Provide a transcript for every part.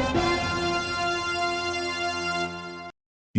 Thank you.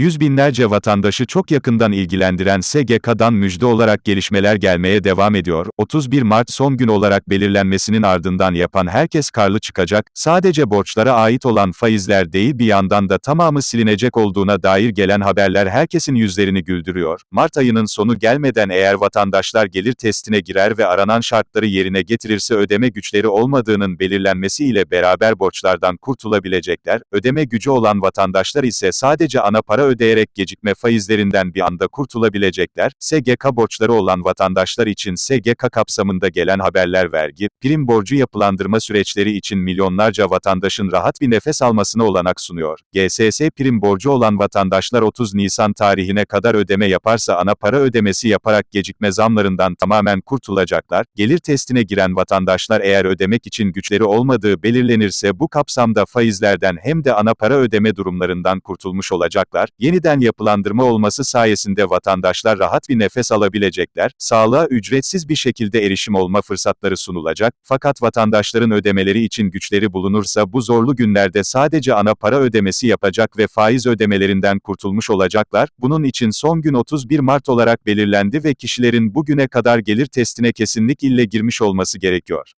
Yüz binlerce vatandaşı çok yakından ilgilendiren SGK'dan müjde olarak gelişmeler gelmeye devam ediyor. 31 Mart son gün olarak belirlenmesinin ardından yapan herkes karlı çıkacak, sadece borçlara ait olan faizler değil bir yandan da tamamı silinecek olduğuna dair gelen haberler herkesin yüzlerini güldürüyor. Mart ayının sonu gelmeden eğer vatandaşlar gelir testine girer ve aranan şartları yerine getirirse ödeme güçleri olmadığının belirlenmesi ile beraber borçlardan kurtulabilecekler, ödeme gücü olan vatandaşlar ise sadece ana para ödeyerek gecikme faizlerinden bir anda kurtulabilecekler. SGK borçları olan vatandaşlar için SGK kapsamında gelen haberler vergi, prim borcu yapılandırma süreçleri için milyonlarca vatandaşın rahat bir nefes almasına olanak sunuyor. GSS prim borcu olan vatandaşlar 30 Nisan tarihine kadar ödeme yaparsa ana para ödemesi yaparak gecikme zamlarından tamamen kurtulacaklar. Gelir testine giren vatandaşlar eğer ödemek için güçleri olmadığı belirlenirse bu kapsamda faizlerden hem de ana para ödeme durumlarından kurtulmuş olacaklar. Yeniden yapılandırma olması sayesinde vatandaşlar rahat bir nefes alabilecekler. Sağlığa ücretsiz bir şekilde erişim olma fırsatları sunulacak. Fakat vatandaşların ödemeleri için güçleri bulunursa bu zorlu günlerde sadece ana para ödemesi yapacak ve faiz ödemelerinden kurtulmuş olacaklar. Bunun için son gün 31 Mart olarak belirlendi ve kişilerin bugüne kadar gelir testine kesinlikle girmiş olması gerekiyor.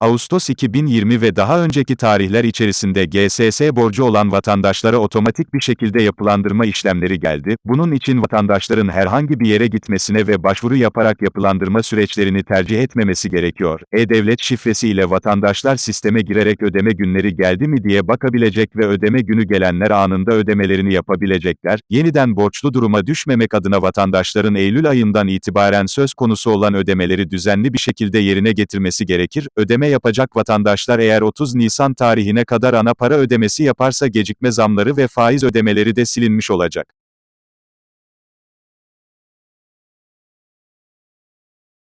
Ağustos 2020 ve daha önceki tarihler içerisinde GSS borcu olan vatandaşlara otomatik bir şekilde yapılandırma işlemleri geldi. Bunun için vatandaşların herhangi bir yere gitmesine ve başvuru yaparak yapılandırma süreçlerini tercih etmemesi gerekiyor. E-Devlet şifresi ile vatandaşlar sisteme girerek ödeme günleri geldi mi diye bakabilecek ve ödeme günü gelenler anında ödemelerini yapabilecekler. Yeniden borçlu duruma düşmemek adına vatandaşların Eylül ayından itibaren söz konusu olan ödemeleri düzenli bir şekilde yerine getirmesi gerekir. Yapacak vatandaşlar eğer 30 Nisan tarihine kadar ana para ödemesi yaparsa gecikme zamları ve faiz ödemeleri de silinmiş olacak.